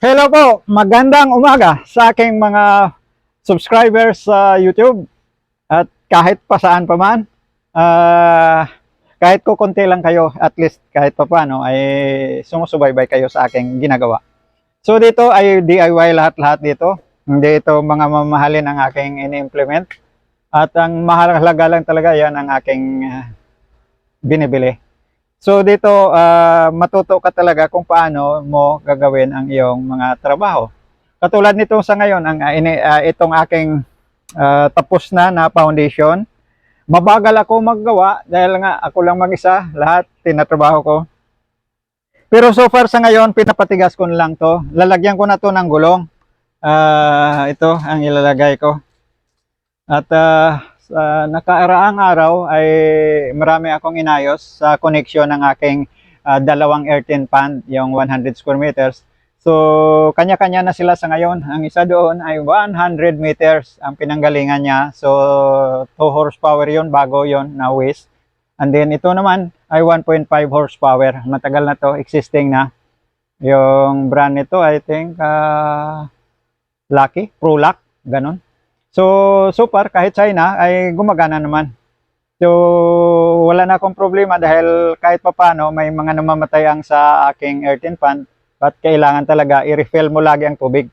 Hello po, magandang umaga sa aking mga subscribers sa YouTube at kahit pa saan pa man. ah, kahit ko konti lang kayo, at least kahit pa paano ay sumusubaybay kayo sa aking ginagawa. So dito ay DIY lahat-lahat dito. Hindi ito mga mamahalin ang aking ini-implement. At ang mahalaga lang talaga yan ang aking ah, binibili. So dito ah, matuto ka talaga kung paano mo gagawin ang iyong mga trabaho. Katulad nito sa ngayon ang ah, itong aking ah, tapos na na foundation. Mabagal ako maggawa dahil nga ako lang mag-isa, lahat tinatrabaho ko. Pero so far sa ngayon, pinapatigas ko lang to. Lalagyan ko na to ng gulong. Ah, ito ang ilalagay ko. At ah, sa nakaaraang araw ay marami akong inayos sa connection ng aking ah, dalawang earthen pan, yung 100 square meters. So, kanya-kanya na sila sa ngayon. Ang isa doon ay 100 meters ang pinanggalingan niya. So, 2 horsepower yon bago yon na waste. And then, ito naman ay 1.5 horsepower. Matagal na to, existing na. Yung brand nito, I think, ah, Lucky, Prolac, ganun. So, so far, kahit China, ay gumagana naman. So, wala na akong problema dahil kahit papano, may mga namamatay ang sa aking earthen pan at kailangan talaga i-refill mo lagi ang tubig.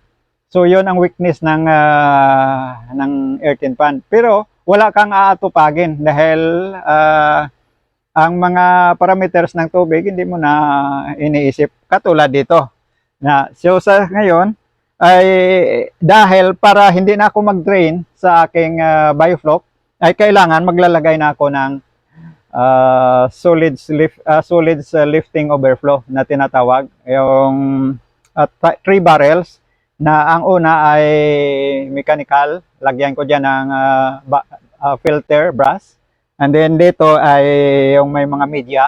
So, yon ang weakness ng, ah, ng earthen pan. Pero, wala kang aatupagin dahil ah, ang mga parameters ng tubig hindi mo na iniisip katulad dito. Na, so, sa ngayon, ay dahil para hindi na ako mag-drain sa aking uh, biofloc, ay kailangan maglalagay na ako ng uh, solids lift uh, solids uh, lifting overflow na tinatawag. Yung at three barrels na ang una ay mechanical. Lagyan ko diyan ng uh, uh, filter brass. And then dito ay yung may mga media.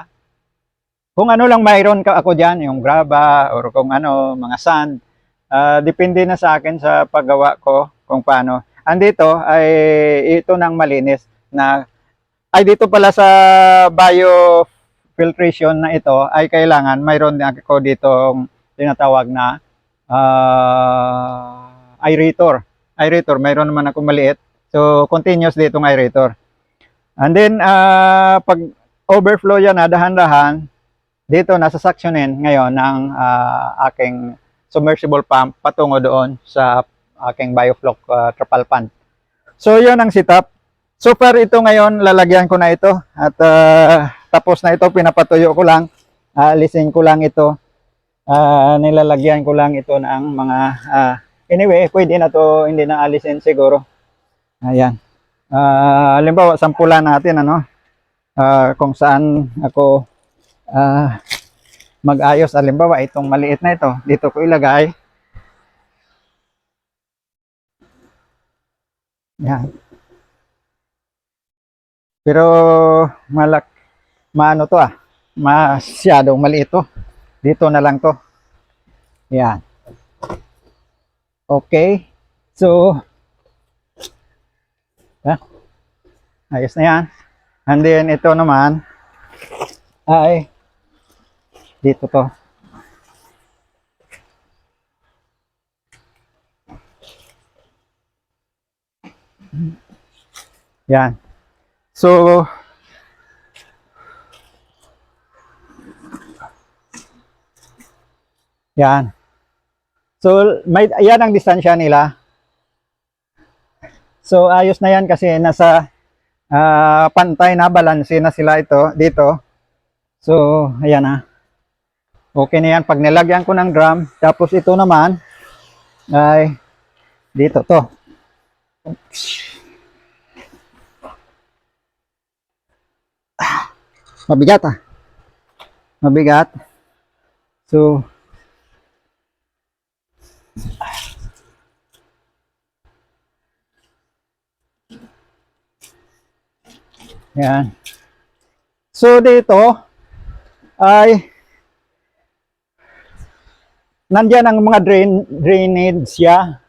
Kung ano lang mayroon ka ako diyan yung graba or kung ano mga sand Ah, depende na sa akin sa paggawa ko kung paano. Andito ay ito nang malinis na ay dito pala sa biofiltration na ito ay kailangan mayroon din ako dito tinatawag na ah, aerator. Aerator, mayroon naman ako maliit. So continuous ditong aerator. And then ah, pag overflow yan na dahan-dahan dito nasa suctionin ngayon ng ah, aking submersible pump patungo doon sa aking biofloc uh, trapal pan. So yun ang setup. So far ito ngayon lalagyan ko na ito at uh, tapos na ito pinapatuyo ko lang. Alisin ko lang ito. Uh, nilalagyan ko lang ito ng mga uh, anyway pwede na to hindi na alisin siguro. Ayan. Uh, halimbawa sampulan natin ano uh, kung saan ako uh, mag-ayos. Alimbawa, itong maliit na ito, dito ko ilagay. Yan. Pero malak maano to ah. Masyadong maliit to. Dito na lang to. Yan. Okay. So ah, ayos na yan. And then ito naman ay dito to. Yan. So, yan. So, may, yan ang distansya nila. So, ayos na yan kasi nasa ah, pantay na balanse na sila ito dito. So, ayan na. Okay na yan. Pag nilagyan ko ng drum, tapos ito naman, ay, dito to. Mabigat ah. Mabigat. So, yan. So, dito, ay, nandyan ang mga drain, drainage siya.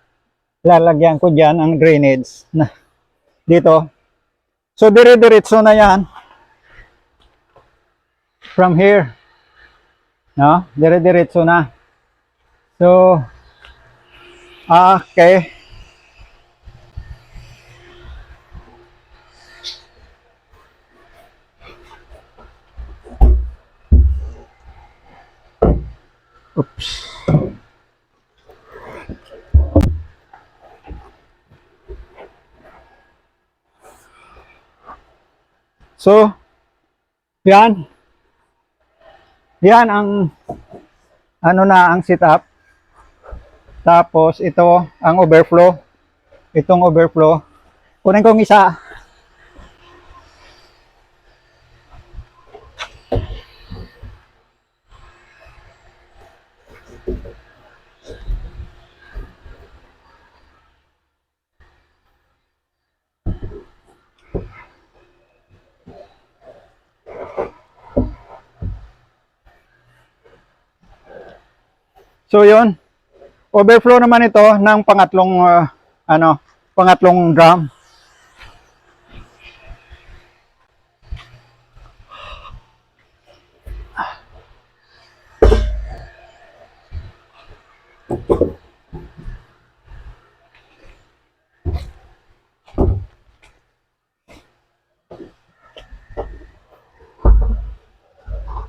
Lalagyan ko dyan ang drainage na dito. So, dire-diretso na yan. From here. No? Dire-diretso na. So, Ah, okay. Oops. So, yan. Yan ang ano na ang setup. Tapos ito ang overflow. Itong overflow. Kunin kong isa. So yun. Overflow naman ito ng pangatlong ah, ano, pangatlong drum.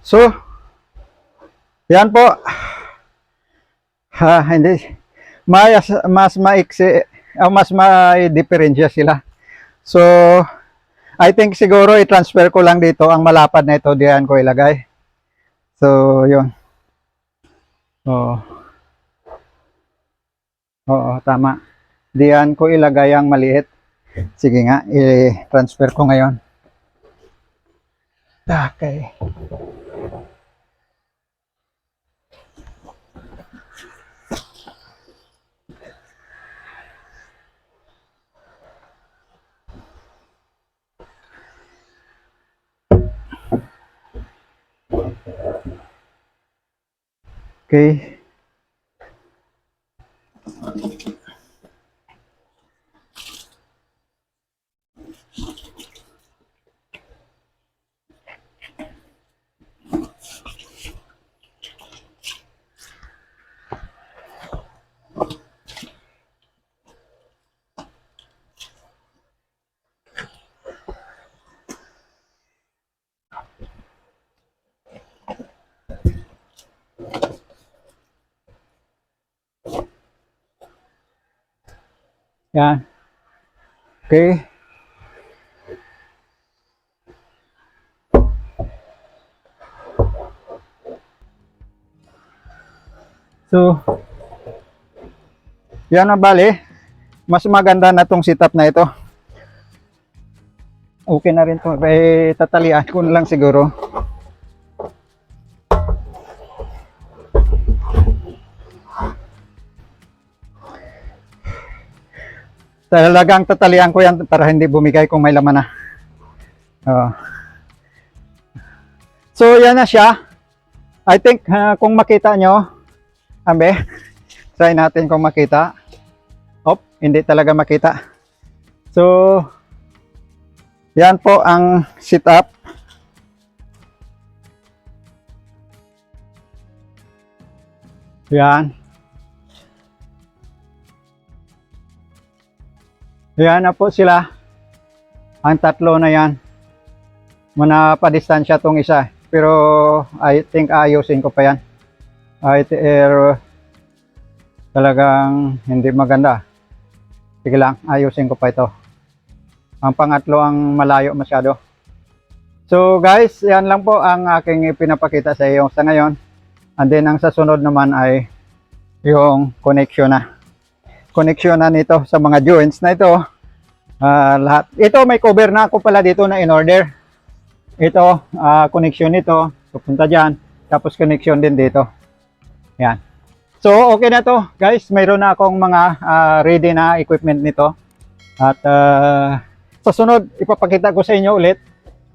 So, yan po. Ha, hindi. Mas, mas maiksi, ah, mas may diferensya sila. So, I think siguro i-transfer ko lang dito ang malapad na ito, diyan ko ilagay. So, yun. Oo. Oo, tama. Diyan ko ilagay ang maliit. Sige nga, i-transfer ko ngayon. Okay. Okay. Yan. Okay. So, yan na bali. Mas maganda na tong setup na ito. Okay na rin to. Eh, tatalian ko na lang siguro. Talagang tatalian ko yan para hindi bumigay kung may laman na. Oo. So, yan na siya. I think ah, kung makita nyo, ambe, try natin kung makita. Op, hindi talaga makita. So, yan po ang setup. Yan. Yan na po sila. Ang tatlo na yan. Muna pa distansya tong isa. Pero I think ayusin ko pa yan. I er, talagang hindi maganda. Sige lang, ayusin ko pa ito. Ang pangatlo ang malayo masyado. So guys, yan lang po ang aking pinapakita sa iyo sa ngayon. And then ang sa sunod naman ay yung connection na na nito sa mga joints na ito. Ah, lahat. Ito may cover na ako pala dito na in order. Ito, ah, connection nito, pupunta diyan, tapos connection din dito. Yan. So, okay na to, guys. Mayroon na akong mga ah, ready na equipment nito. At ah, sa sunod, ipapakita ko sa inyo ulit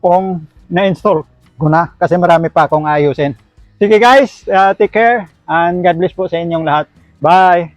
kung na-install ko na kasi marami pa akong ayusin. Sige guys, ah, take care and God bless po sa inyong lahat. Bye!